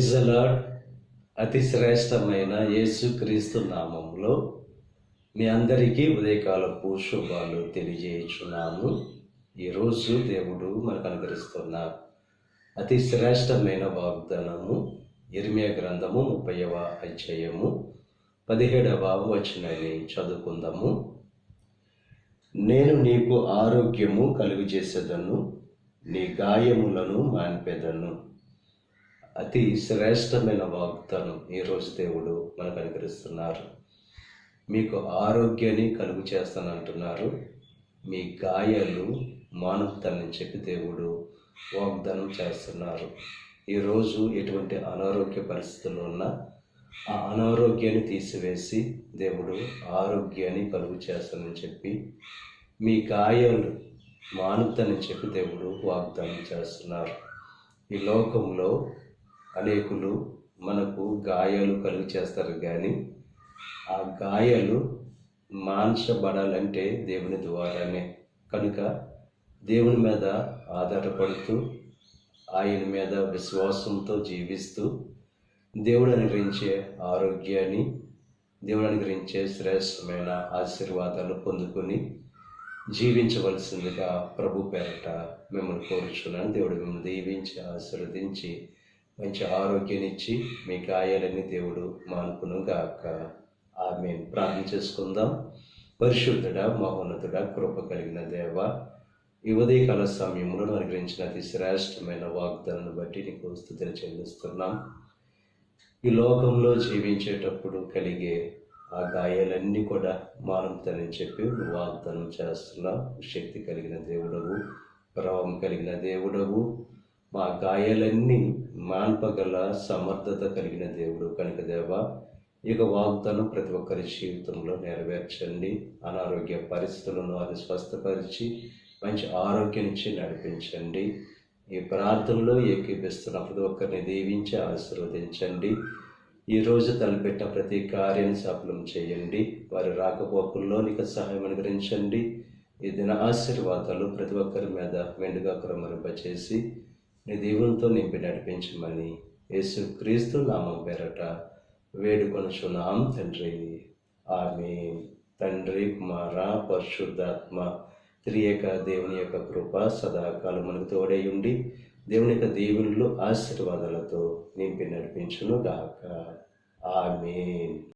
Praise lord అతి శ్రేష్టమైన యేసుక్రీస్తు నామంలో మీ అందరికీ ఉదయకాలపు శుభాలు తెలియజేయుచున్నాము. ఈరోజు దేవుడు మనకు అనుగ్రహిస్తున్న అతి శ్రేష్టమైన వాగ్దానము ఇర్మియా గ్రంథము ముప్పైవ అధ్యాయము పదిహేడవ వచనాన్ని చదువుకుందాము. నేను నీకు ఆరోగ్యము కలుగు చేసేదను నీ గాయములను మాన్పేదను. అతి శ్రేష్టమైన వాగ్దానం ఈరోజు దేవుడు మనకు అనుకరిస్తున్నారు మీకు ఆరోగ్యాన్ని కలుగు చేస్తానంటున్నారు మీ గాయాలు మానుపుతానని చెప్పి దేవుడు వాగ్దానం చేస్తున్నారు. ఈరోజు ఎటువంటి అనారోగ్య పరిస్థితులు ఉన్నా ఆ అనారోగ్యాన్ని తీసివేసి దేవుడు ఆరోగ్యాన్ని కలుగు చేస్తానని చెప్పి మీ గాయాలు మానుతానని చెప్పి దేవుడు వాగ్దానం చేస్తున్నారు. ఈ లోకంలో అనేకులు మనకు గాయాలు కలుగు చేస్తారు కానీ ఆ గాయాలు మాన్చబడాలంటే దేవుని ద్వారానే. కనుక దేవుని మీద ఆధారపడుతూ ఆయన మీద విశ్వాసంతో జీవిస్తూ దేవుడు అనుగ్రహించే ఆరోగ్యాన్ని దేవుడు అనుగ్రహించే శ్రేష్టమైన ఆశీర్వాదాలు పొందుకొని జీవించవలసిందిగా ప్రభు పేరట మిమ్మల్ని కోరుచున్నాను. దేవుడు మిమ్మల్ని దీవించి ఆశీర్వదించి మంచి ఆరోగ్యాన్నిచ్చి మీ గాయాలన్నీ దేవుడు మానుకును గాక. ఆమె ప్రార్థన చేసుకుందాం. పరిశుద్ధుడ మహోన్నతుడ కృప కలిగిన దేవ ఈ ఉదయకాల సమయంలో అనుగ్రహించిన అతి శ్రేష్టమైన వాగ్దానాన్ని బట్టి నీకు స్థుతిని చెల్లిస్తున్నాం. ఈ లోకంలో జీవించేటప్పుడు కలిగే ఆ గాయాలన్నీ కూడా మానుతానని చెప్పి వాగ్దానం చేస్తున్నావు. శక్తి కలిగిన దేవుడవు ప్రభావం కలిగిన దేవుడవు. మా గాయాలన్నీ మాన్పగల సమర్థత కలిగిన దేవుడు కనుక దేవ ఇక వాగ్దానం ప్రతి ఒక్కరి జీవితంలో నెరవేర్చండి. అనారోగ్య పరిస్థితులను అది స్వస్థపరిచి మంచి ఆరోగ్యాన్నిచ్చి నడిపించండి. ఈ ప్రార్థనలో ఏకీపిస్తున్న ప్రతి ఒక్కరిని దీవించి ఆశీర్వదించండి. ఈరోజు తలపెట్టిన ప్రతి కార్యాన్ని సఫలం చేయండి. వారి రాకపోకల్లో నీకు సహాయం అనుగ్రహించండి. ఈ దిన ఆశీర్వాదాలు ప్రతి ఒక్కరి మీద మెండుగా క్రమరింపచేసి నీ దేవునితో నింపి నడిపించమని యేసు క్రీస్తు నామం పేరట వేడుకొనుచున్నాం తండ్రి. ఆమె తండ్రి కుమార పరిశుద్ధాత్మ త్రియక దేవుని యొక్క కృప సదాకాలం మనకు తోడై ఉండి దేవుని యొక్క దీవులు ఆశీర్వాదాలతో నింపి నడిపించును గాక ఆమె